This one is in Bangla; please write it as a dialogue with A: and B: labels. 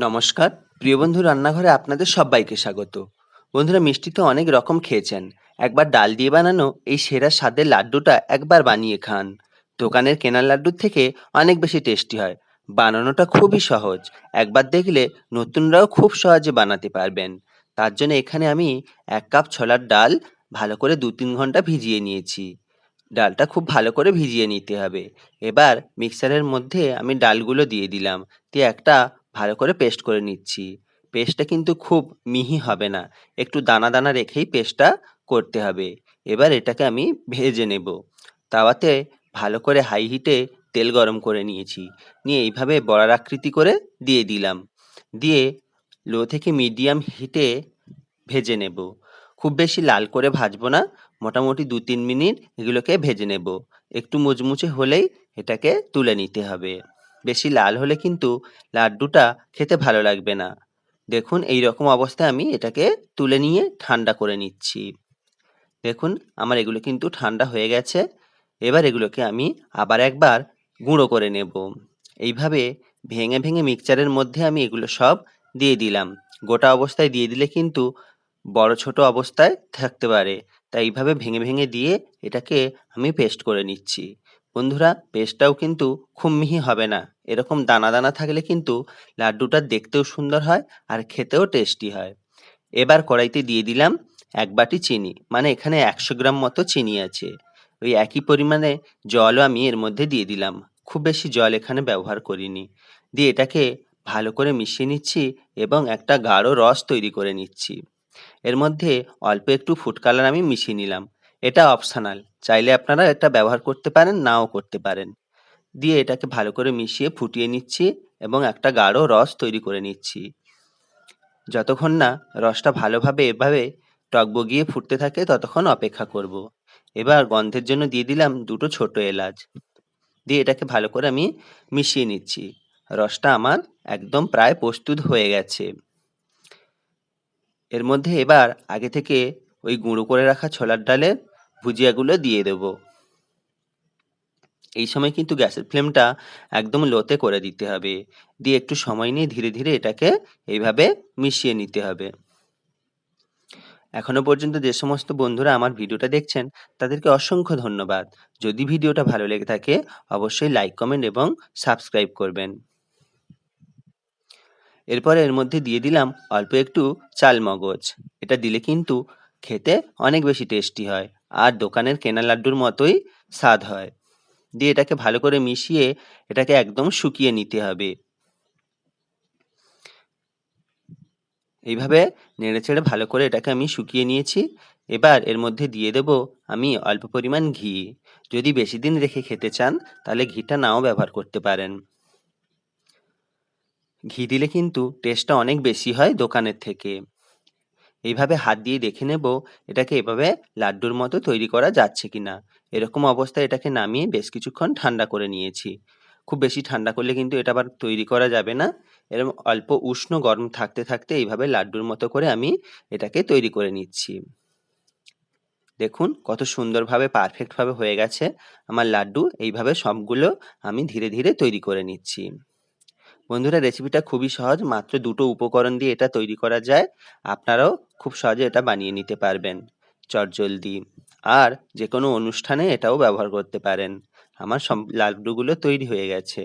A: নমস্কার। প্রিয় বন্ধু, রান্নাঘরে আপনাদের সবাইকে স্বাগত। বন্ধুরা, মিষ্টি তো অনেক রকম খেয়েছেন। একবার ডাল দিয়ে বানানো এই সেরা স্বাদের লাড্ডুটা একবার বানিয়ে খান। দোকানের কেনার লাড্ডুর থেকে অনেক বেশি টেস্টি হয়। বানানোটা খুবই সহজ। একবার দেখলে নতুনরাও খুব সহজে বানাতে পারবেন। তার জন্য এখানে আমি এক কাপ ছোলার ডাল ভালো করে দু তিন ঘণ্টা ভিজিয়ে নিয়েছি। ডালটা খুব ভালো করে ভিজিয়ে নিতে হবে। এবার মিক্সারের মধ্যে আমি ডালগুলো দিয়ে দিলাম। দিয়ে একটা ভালো করে পেস্ট করে নিচ্ছি। পেস্টটা কিন্তু খুব মিহি হবে না। একটু দানা দানা রেখেই পেস্টটা করতে হবে। এবার এটাকে আমি ভেজে নেব। তাওয়াতে ভালো করে হাই হিটে তেল গরম করে নিয়েছি। নিয়ে এইভাবে বড়ার আকৃতি করে দিয়ে দিলাম। দিয়ে লো থেকে মিডিয়াম হিটে ভেজে নেব। খুব বেশি লাল করে ভাজবো না। মোটামুটি দু তিন মিনিট এগুলোকে ভেজে নেব। একটু মুচমুচে হলেই এটাকে তুলে নিতে হবে। বেশি লাল হলে কিন্তু লাড্ডুটা খেতে ভালো লাগবে না। দেখুন এই রকম অবস্থায় আমি এটাকে তুলে নিয়ে ঠান্ডা করে নিচ্ছি। দেখুন, আমার এগুলো কিন্তু ঠান্ডা হয়ে গেছে। এবার এগুলোকে আমি আবার একবার গুঁড়ো করে নেব। এইভাবে ভেঙে ভেঙে মিক্সচারের মধ্যে আমি এগুলো সব দিয়ে দিলাম। গোটা অবস্থায় দিয়ে দিলে কিন্তু বড় ছোট অবস্থায় থাকতে পারে। তাই এইভাবে ভেঙে ভেঙে দিয়ে এটাকে আমি পেস্ট করে নিচ্ছি। বন্ধুরা, পেস্টটাও কিন্তু খুব মিহি হবে না। এরকম দানা দানা থাকলে কিন্তু লাড্ডুটা দেখতেও সুন্দর হয় আর খেতেও টেস্টি হয়। এবার কড়াইতে দিয়ে দিলাম এক বাটি চিনি মানে এখানে একশো গ্রাম মতো চিনি আছে। ওই একই পরিমাণে জলও আমি এর মধ্যে দিয়ে দিলাম। খুব বেশি জল এখানে ব্যবহার করিনি। দিয়ে এটাকে ভালো করে মিশিয়ে নিচ্ছি এবং একটা গাঢ় রস তৈরি করে নিচ্ছি। এর মধ্যে অল্প একটু ফুড কালার আমি মিশিয়ে নিলাম। এটা অপশনাল চাইলে আপনারা এটা ব্যবহার করতে পারেন, নাও করতে পারেন। দিয়ে এটাকে ভালো করে মিশিয়ে ফুটিয়ে নিচ্ছি এবং একটা গাঢ় রস তৈরি করে নিচ্ছি। যতক্ষণ না রসটা ভালোভাবে এভাবে টকবগিয়ে ফুটতে থাকে, ততক্ষণ অপেক্ষা করব। এবার গন্ধের জন্য দিয়ে দিলাম দুটো ছোট এলাচ। দিয়ে এটাকে ভালো করে আমি মিশিয়ে নিচ্ছি। রসটা আমার একদম প্রায় প্রস্তুত হয়ে গেছে। এর মধ্যে এবার আগে থেকে ওই গুঁড়ো করে রাখা ছোলার ডালের ভুজিয়াগুলো দিয়ে দেব। এই সময় কিন্তু গ্যাসের ফ্লেমটা একদম লোতে করে দিতে হবে। দিয়ে একটু সময় নিয়ে ধীরে ধীরে এটাকে এইভাবে মিশিয়ে নিতে হবে। এখনও পর্যন্ত যে সমস্ত বন্ধুরা আমার ভিডিওটা দেখছেন, তাদেরকে অসংখ্য ধন্যবাদ। যদি ভিডিওটা ভালো লেগে থাকে, অবশ্যই লাইক, কমেন্ট এবং সাবস্ক্রাইব করবেন। এরপরে এর মধ্যে দিয়ে দিলাম অল্প একটু চাল মগজ এটা দিলে কিন্তু খেতে অনেক বেশি টেস্টি হয়। আর দোকানের কেনা লাড্ডুর মতোই স্বাদ হয়। দিয়ে এটাকে ভালো করে মিশিয়ে এটাকে একদম শুকিয়ে নিতে হবে। এইভাবে নেড়ে ছেড়ে ভালো করে এটাকে আমি শুকিয়ে নিয়েছি। এবার এর মধ্যে দিয়ে দেব আমি অল্প পরিমাণ ঘি। যদি বেশি দিন রেখে খেতে চান, তাহলে ঘিটা নাও ব্যবহার করতে পারেন। ঘি দিলে কিন্তু টেস্টটা অনেক বেশি হয় দোকানের থেকে। এইভাবে হাত দিয়ে দেখে নেব এটাকে এভাবে লাড্ডুর মতো তৈরি করা যাচ্ছে কি না এরকম অবস্থায় এটাকে নামিয়ে বেশ কিছুক্ষণ ঠান্ডা করে নিয়েছি। খুব বেশি ঠান্ডা করলে কিন্তু এটা আবার তৈরি করা যাবে না। এরকম অল্প উষ্ণ গরম থাকতে থাকতে এইভাবে লাড্ডুর মতো করে আমি এটাকে তৈরি করে নিচ্ছি। দেখুন কত সুন্দরভাবে, পারফেক্টভাবে হয়ে গেছে। আমার লাড্ডু এইভাবে সবগুলো আমি ধীরে ধীরে তৈরি করে নিচ্ছি। বন্ধুরা রেসিপিটা খুবই সহজ। মাত্র দুটো উপকরণ দিয়ে এটা তৈরি করা যায়। আপনারাও খুব সহজে এটা বানিয়ে নিতে পারবেন। চটজলদি আর যে কোনো অনুষ্ঠানে এটাও ব্যবহার করতে পারেন। আমার সব লাড্ডুগুলো তৈরি হয়ে গেছে।